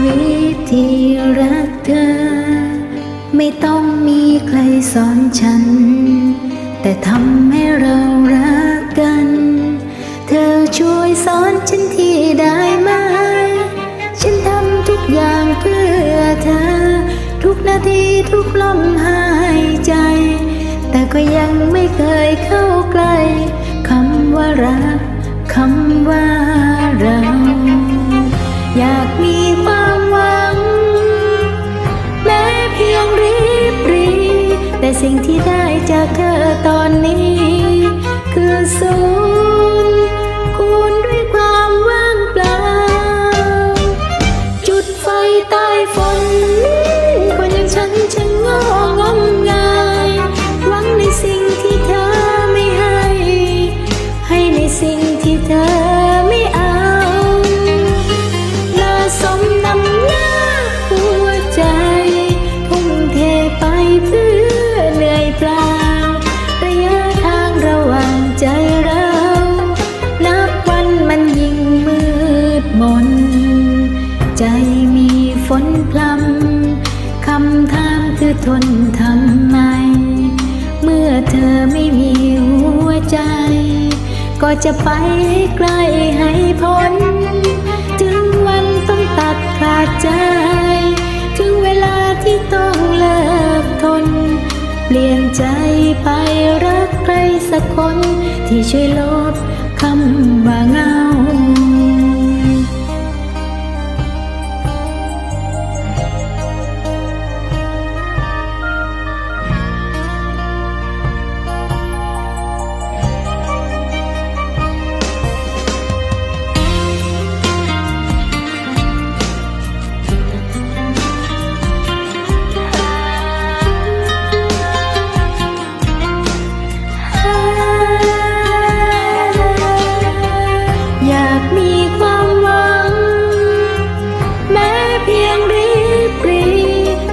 วิธีรักเธอ ไม่ต้องมีใครสอนฉัน แต่ทำให้เรารักกัน เธอช่วยสอนฉันที่ได้ไหม ฉันทำทุกอย่างเพื่อเธอ ทุกนาทีทุกลมหายใจ แต่ก็ยังไม่เคยเข้า ก็จะไปให้ไกลให้พ้น ถึงวันต้องตัดขาดใจ ถึงเวลาที่ต้องเลิกทน เปลี่ยนใจไปรักใครสักคน ที่ช่วยลบคำว่างาย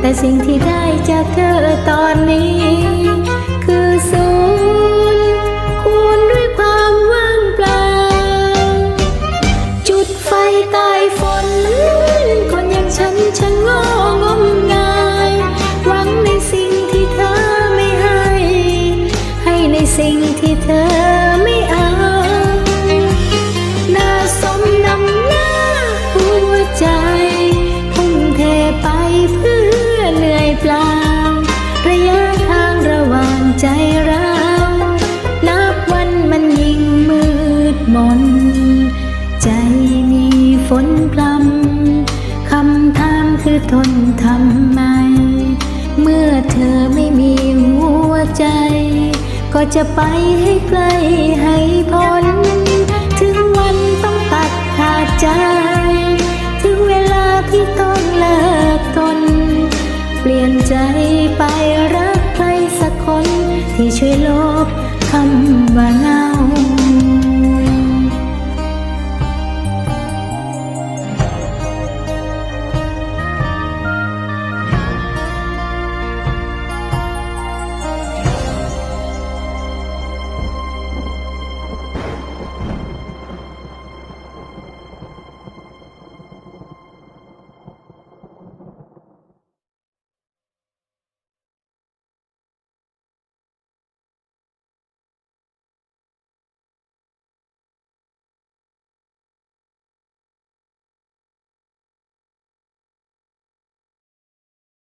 แต่สิ่งที่ได้จากเธอตอนนี้ คือศูนย์คูณด้วยความว่างเปล่า จุดไฟใต้ฝน คนอย่างฉันฉันงองมงาย หวังในสิ่งที่เธอไม่ให้ ให้ในสิ่งที่ ล่าระยะทางระหว่างใจเรานับวันมันยิ่งมืดมน ใจมีฝนพรำคำถามคือทนทำไม เมื่อเธอไม่มีหัวใจ ก็จะไปให้ไกลให้พ้น ถึงวันต้องตัดขาดใจ ใจไปรักใครสักคนที่ช่วยลบคำว่าง่า